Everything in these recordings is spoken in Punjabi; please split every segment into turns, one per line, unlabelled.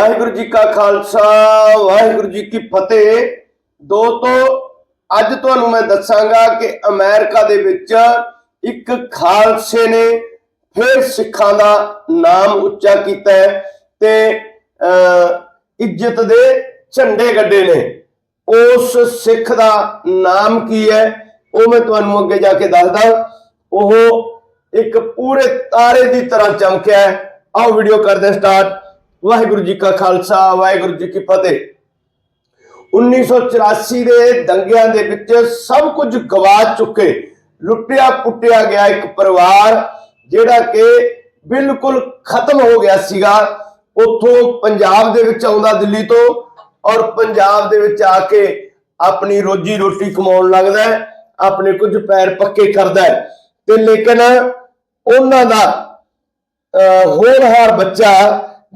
ਵਾਹਿਗੁਰੂ ਜੀ ਕਾ ਖਾਲਸਾ, ਵਾਹਿਗੁਰੂ ਜੀ ਕੀ ਫਤਿਹ। ਦੋਸਤੋ, ਅੱਜ ਤੁਹਾਨੂੰ ਮੈਂ ਦੱਸਾਂਗਾ ਕਿ ਅਮਰੀਕਾ ਦੇ ਵਿੱਚ ਇੱਕ ਖਾਲਸੇ ਨੇ ਫਿਰ ਸਿੱਖਾਂ ਦਾ ਨਾਮ ਉੱਚਾ ਕੀਤਾ ਤੇ ਇੱਜ਼ਤ ਦੇ ਝੰਡੇ ਗੱਡੇ ਨੇ। ਉਸ ਸਿੱਖ ਦਾ ਨਾਮ ਕੀ ਹੈ, ਉਹ ਮੈਂ ਤੁਹਾਨੂੰ ਅੱਗੇ ਜਾ ਕੇ ਦੱਸਦਾ। ਉਹ ਇੱਕ ਪੂਰੇ ਤਾਰੇ ਦੀ ਤਰ੍ਹਾਂ ਚਮਕਿਆ ਆਓ ਵੀਡੀਓ ਕਰਦੇ ਸਟਾਰਟ ਵਾਹਿਗੁਰੂ ਜੀ ਕਾ ਖਾਲਸਾ, ਵਾਹਿਗੁਰੂ ਜੀ ਕੀ ਫਤਿਹ। 1984 ਦੇ ਦੰਗਿਆਂ ਦੇ ਵਿੱਚ ਸਭ ਕੁਝ ਗਵਾ ਚੁੱਕੇ, ਲੁੱਟਿਆ ਪੁੱਟਿਆ ਗਿਆ ਇੱਕ ਪਰਿਵਾਰ, ਜਿਹੜਾ ਕਿ ਬਿਲਕੁਲ ਖਤਮ ਹੋ ਗਿਆ ਸੀਗਾ। ਉੱਥੋਂ ਪੰਜਾਬ ਦੇ ਵਿੱਚ ਆਉਂਦਾ ਦਿੱਲੀ ਤੋਂ ਔਰ ਪੰਜਾਬ ਦੇ ਵਿੱਚ ਆ ਕੇ ਆਪਣੀ ਰੋਜੀ ਰੋਟੀ ਕਮਾਉਣ ਲੱਗਦਾ ਆਪਣੇ ਕੁਝ ਪੈਰ ਪੱਕੇ ਕਰਦਾ ਤੇ ਲੇਕਿਨ ਉਹਨਾਂ ਦਾ, ਅਹ ਹੋਣਹਾਰ ਬੱਚਾ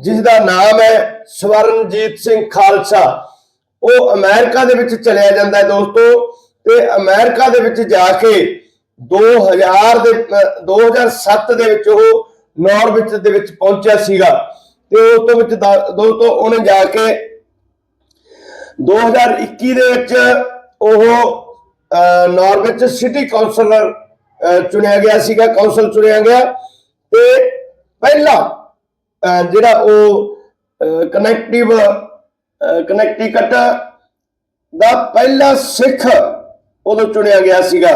ਜਿਸ ਦਾ ਨਾਮ ਹੈ ਸਵਰਨਜੀਤ ਸਿੰਘ ਖਾਲਸਾ। ਉਹ ਅਮਰੀਕਾ ਦੇ ਵਿੱਚ ਚਲਿਆ ਜਾਂਦਾ ਹੈ ਦੋਸਤੋ ਤੇ ਅਮਰੀਕਾ ਦੇ ਵਿੱਚ ਜਾ ਕੇ 2000 ਦੇ ਅਹ 2007 ਦੇ ਵਿੱਚ ਉਹ ਨਾਰਵਿਚ ਦੇ ਵਿੱਚ ਪਹੁੰਚਿਆ ਸੀਗਾ। ਤੇ ਉਸ ਤੋਂ ਵਿੱਚ ਦੋਸਤੋ ਉਹਨੇ ਜਾ ਕੇ 2021 ਦੇ ਵਿੱਚ ਉਹ ਅਹ, ਨਾਰਵੇ ਚ ਸਿਟੀ ਕਾਉਂਸਲਰ ਅਹ, ਚੁਣਿਆ ਗਿਆ ਸੀਗਾ ਕਾਉਂਸਲ ਚੁਣਿਆ ਗਿਆ ਤੇ ਪਹਿਲਾ ਜਿਹੜਾ ਉਹ ਕਨੈਕਟਿਵ ਕਨੈਕਟੀਕਟ ਦਾ ਪਹਿਲਾ ਸਿੱਖ ਉਦੋਂ ਚੁਣਿਆ ਗਿਆ ਸੀਗਾ।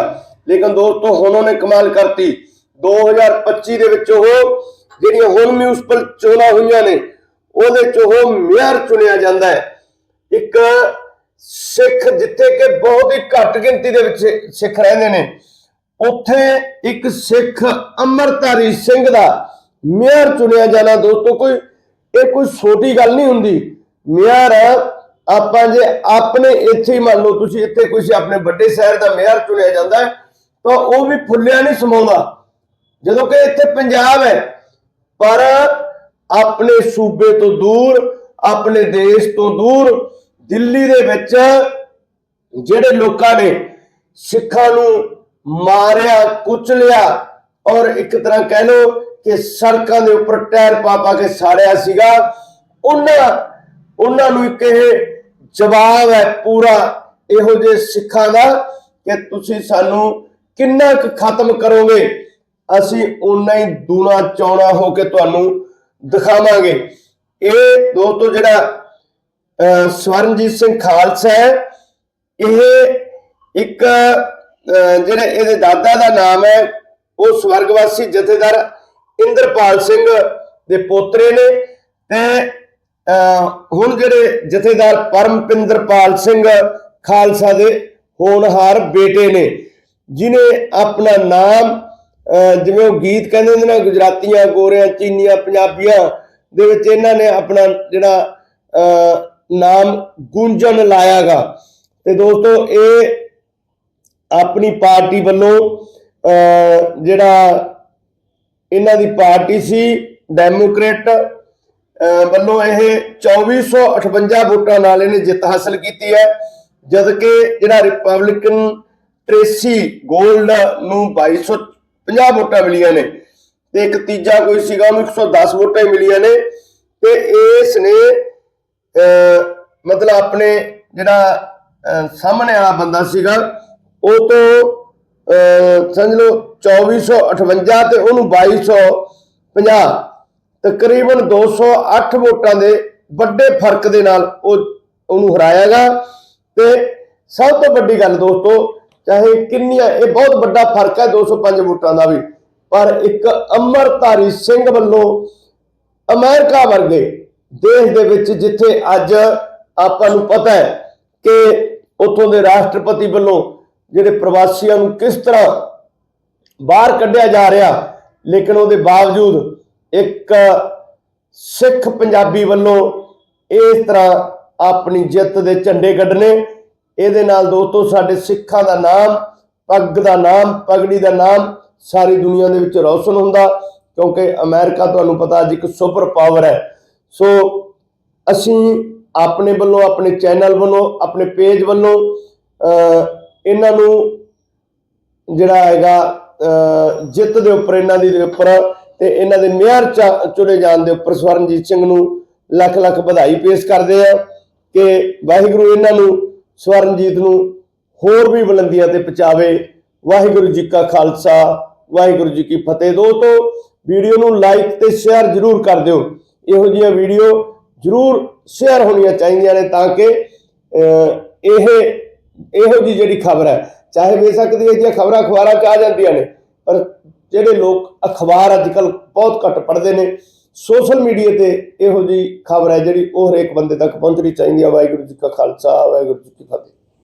ਲੇਕਿਨ ਦੋਸਤੋ, ਹੁਣ ਉਹਨੇ ਕਮਾਲ ਕਰਤੀ। 2025 ਦੇ ਵਿੱਚ ਉਹ ਜਿਹੜੀਆਂ ਹੁਣ ਮਿਊਨਿਸਪਲ ਚੋਣਾਂ ਹੋਈਆਂ ਨੇ, ਉਹਦੇ ਚ ਉਹ ਮੇਅਰ ਚੁਣਿਆ ਜਾਂਦਾ ਹੈ। ਇੱਕ ਸਿੱਖ ਜਿੱਥੇ ਕਿ ਬਹੁਤ ਹੀ ਘੱਟ ਗਿਣਤੀ ਦੇ ਵਿੱਚ ਸਿੱਖ ਰਹਿੰਦੇ ਨੇ, ਉੱਥੇ ਇੱਕ ਸਿੱਖ ਅਮਰਤਾਰੀ ਸਿੰਘ ਦਾ ਮੇਅਰ ਚੁਣਿਆ ਜਾਣਾ ਦੋਸਤੋ, ਕੋਈ ਇਹ ਕੋਈ ਛੋਟੀ ਗੱਲ ਨਹੀਂ ਹੁੰਦੀ। ਮੇਅਰ ਆਪਾਂ ਜੇ ਆਪਣੇ ਇੱਥੇ ਹੀ ਮੰਨ ਲਓ, ਤੁਸੀਂ ਇੱਥੇ ਕੁਝ ਆਪਣੇ ਵੱਡੇ ਸ਼ਹਿਰ ਦਾ ਮੇਅਰ ਚੁਣਿਆ ਜਾਂਦਾ ਤਾਂ ਉਹ ਵੀ ਫੁੱਲਿਆ ਨਹੀਂ ਸਮਾਉਂਦਾ। ਜਦੋਂ ਕਿ ਇੱਥੇ ਪੰਜਾਬ ਹੈ, ਪਰ ਆਪਣੇ ਸੂਬੇ ਤੋਂ ਦੂਰ, ਆਪਣੇ ਦੇਸ਼ ਤੋਂ ਦੂਰ, ਦਿੱਲੀ ਦੇ ਵਿੱਚ ਜਿਹੜੇ ਲੋਕਾਂ ਨੇ ਸਿੱਖਾਂ ਨੂੰ ਮਾਰਿਆ, ਕੁਚਲਿਆ, ਔਰ ਇੱਕ ਤਰ੍ਹਾਂ ਕਹਿ ਲਓ ਕਿ ਸੜਕਾਂ ਦੇ ਉੱਪਰ ਟਾਇਰ ਪਾ ਪਾ ਕੇ ਸਾੜਿਆ ਸੀਗਾ। ਉਹਨਾਂ ਉਹਨਾਂ ਨੂੰ ਇੱਕ ਇਹ ਜਵਾਬ ਹੈ ਪੂਰਾ ਇਹੋ ਜਿਹੇ ਸਿੱਖਾਂ ਦਾ ਕਿ ਤੁਸੀਂ ਸਾਨੂੰ ਕਿੰਨਾ ਕੁ ਖਤਮ ਕਰੋਗੇ। ਅਸੀਂ ਉਨਾ ਹੀ ਦੂਣਾ ਚੌਣਾ ਹੋ ਕੇ ਤੁਹਾਨੂੰ ਦਿਖਾਵਾਂਗੇ। ਇਹ ਦੋਸਤੋ ਜਿਹੜਾ ਸਵਰਨਜੀਤ ਸਿੰਘ ਖਾਲਸਾ ਹੈ, ਇਹ ਇੱਕ ਜਿਹੜਾ ਇਹਦੇ ਦਾਦਾ ਦਾ ਨਾਮ ਹੈ, ਉਹ ਸਵਰਗਵਾਸੀ ਜਥੇਦਾਰ ਇੰਦਰਪਾਲ ਸਿੰਘ ਦੇ ਪੋਤਰੇ ਨੇ, ਤੇ ਹੁਣ ਜਿਹੜੇ ਜਥੇਦਾਰ ਪਰਮਪਿੰਦਰਪਾਲ ਸਿੰਘ ਖਾਲਸਾ ਦੇ ਹੋਣਹਾਰ ਬੇਟੇ ਨੇ, ਜਿਨੇ ਆਪਣਾ ਨਾਮ ਜਿਵੇਂ ਉਹ ਗੀਤ ਕਹਿੰਦੇ ਹੁੰਦੇ ਨੇ, ਗੁਜਰਾਤੀਆਂ, ਗੋਰਿਆਂ, ਚੀਨੀਆਂ, ਪੰਜਾਬੀਆਂ ਦੇ ਵਿੱਚ ਇਹਨਾਂ ਨੇ ਆਪਣਾ ਜਿਹੜਾ, ਅਹ, ਨਾਮ ਗੂੰਜਣ ਲਾਇਆਗਾ। ਤੇ ਦੋਸਤੋ, ਇਹ ਆਪਣੀ ਪਾਰਟੀ ਵੱਲੋਂ, ਅਹ, ਜਿਹੜਾ ਇਹਨਾਂ ਦੀ ਪਾਰਟੀ ਸੀ ਡੈਮੋਕ੍ਰੇਟ ਵੱਲੋਂ ਇਹ 2458 ਵੋਟਾਂ ਨਾਲ ਇਹਨੇ ਜਿੱਤ ਹਾਸਲ ਕੀਤੀ ਹੈ ਜਦ ਕਿ ਜਿਹੜਾ ਰਿਪਬਲਿਕਨ ਟ੍ਰੇਸੀ ਗੋਲਡ ਨੂੰ 2250 ਵੋਟਾਂ ਮਿਲੀਆਂ ਨੇ ਤੇ ਇੱਕ ਤੀਜਾ ਕੋਈ ਸੀਗਾ ਉਹਨੂੰ 110 ਵੋਟਾਂ ਹੀ ਮਿਲੀਆਂ ਨੇ ਤੇ ਇਸ ਨੇ, ਅਹ ਮਤਲਬ ਆਪਣੇ ਜਿਹੜਾ, ਅਹ ਸਾਹਮਣੇ ਵਾਲਾ ਬੰਦਾ ਸੀਗਾ, ਉਹ ਤੋਂ ਸਮਝ ਲਓ 2458 ਤੇ ਉਹਨੂੰ 2250 ਤਕਰੀਬਨ 208 ਵੋਟਾਂ ਦੇ ਵੱਡੇ ਫ਼ਰਕ ਦੇ ਨਾਲ ਉਹ ਉਹਨੂੰ ਹਰਾਇਆਗਾ। ਤੇ ਸਭ ਤੋਂ ਵੱਡੀ ਗੱਲ ਦੋਸਤੋ, ਚਾਹੇ ਕਿੰਨੀਆਂ, ਇਹ ਬਹੁਤ ਵੱਡਾ ਫ਼ਰਕ ਹੈ 205 ਵੋਟਾਂ ਦਾ ਵੀ। ਪਰ ਇੱਕ ਅਮਰਤਾਰੀ ਸਿੰਘ ਵੱਲੋਂ ਅਮਰੀਕਾ ਵਰਗੇ ਦੇਸ਼ ਦੇ ਵਿੱਚ ਜਿੱਥੇ ਅੱਜ ਆਪਾਂ ਨੂੰ ਪਤਾ ਹੈ ਕਿ ਉੱਥੋਂ ਦੇ ਰਾਸ਼ਟਰਪਤੀ ਵੱਲੋਂ ਜਿਹੜੇ ਪ੍ਰਵਾਸੀਆਂ ਨੂੰ ਕਿਸ ਤਰ੍ਹਾਂ ਬਾਹਰ ਕੱਢਿਆ ਜਾ ਰਿਹਾ ਲੇਕਿਨ ਉਹਦੇ ਬਾਵਜੂਦ ਇੱਕ ਸਿੱਖ ਪੰਜਾਬੀ ਵੱਲੋਂ ਇਸ ਤਰ੍ਹਾਂ ਆਪਣੀ ਜਿੱਤ ਦੇ ਝੰਡੇ ਕੱਢਣੇ ਇਹਦੇ ਨਾਲ ਦੋਸਤੋ ਸਾਡੇ ਸਿੱਖਾਂ ਦਾ ਨਾਮ ਪੱਗ ਦਾ ਨਾਮ ਪਗੜੀ ਦਾ ਨਾਮ ਸਾਰੀ ਦੁਨੀਆ ਦੇ ਵਿੱਚ ਰੌਸ਼ਨ ਹੁੰਦਾ ਕਿਉਂਕਿ ਅਮਰੀਕਾ ਤੁਹਾਨੂੰ ਪਤਾ ਅੱਜ ਇੱਕ ਸੁਪਰ ਪਾਵਰ ਹੈ। ਸੋ ਅਸੀਂ ਆਪਣੇ ਵੱਲੋਂ ਆਪਣੇ ਚੈਨਲ ਵੱਲੋਂ ਆਪਣੇ ਪੇਜ ਵੱਲੋਂ ਅਹ, ਇਹਨਾਂ ਨੂੰ ਜਿਹੜਾ ਹੈਗਾ ਜਿੱਤ ਦੇ ਉੱਪਰ, ਇਹਨਾਂ ਦੀ ਦੇ ਉੱਪਰ ਤੇ ਇਹਨਾਂ ਦੇ ਮਿਹਰ ਚ- ਚੁਣੇ ਜਾਣ ਦੇ ਉੱਪਰ ਸਵਰਨਜੀਤ ਸਿੰਘ ਨੂੰ ਲੱਖ ਲੱਖ ਵਧਾਈ ਪੇਸ਼ ਕਰਦੇ ਆ ਕਿ ਵਾਹਿਗੁਰੂ ਇਹਨਾਂ ਨੂੰ, ਸਵਰਨਜੀਤ ਨੂੰ ਹੋਰ ਵੀ ਬੁਲੰਦੀਆਂ ਤੇ ਪਹੁੰਚਾਵੇ। ਵਾਹਿਗੁਰੂ ਜੀ ਕਾ ਖਾਲਸਾ, ਵਾਹਿਗੁਰੂ ਜੀ ਕੀ ਫਤਿਹ। ਦੋਸਤੋ, ਵੀਡੀਓ ਨੂੰ ਲਾਈਕ ਤੇ ਸ਼ੇਅਰ ਜ਼ਰੂਰ ਕਰ ਦਿਓ। ਇਹੋ ਜਿਹੀਆਂ ਵੀਡੀਓ ਜ਼ਰੂਰ ਸ਼ੇਅਰ ਹੋਣੀਆਂ ਚਾਹੀਦੀਆਂ ਨੇ ਤਾਂ ਕਿ ਇਹ ਇਹੋ ਜੀ ਜਿਹੜੀ ਖਬਰ ਹੈ, ਚਾਹੇ ਬੇਸ਼ੱਕ ਸਕਦੀ ਇਹ ਜਿਹੀਆਂ ਖਬਰਾਂ ਅਖਬਾਰਾਂ 'ਚ ਆ ਜਾਂਦੀਆਂ ਨੇ, ਪਰ ਜਿਹੜੇ ਲੋਕ ਅਖਬਾਰ ਅੱਜ ਕੱਲ ਬਹੁਤ ਘੱਟ ਪੜ੍ਹਦੇ ਨੇ, ਸੋਸ਼ਲ ਮੀਡੀਆ ਤੇ ਇਹੋ ਜੀ ਖਬਰ ਹੈ ਜਿਹੜੀ ਉਹ ਹਰੇਕ ਬੰਦੇ ਤੱਕ ਪਹੁੰਚਣੀ ਚਾਹੀਦੀ ਹੈ। ਵਾਹਿਗੁਰੂ ਜੀ ਕਾ ਖਾਲਸਾ, ਵਾਹਿਗੁਰੂ ਜੀ ਕੀ ਫਤਿਹ।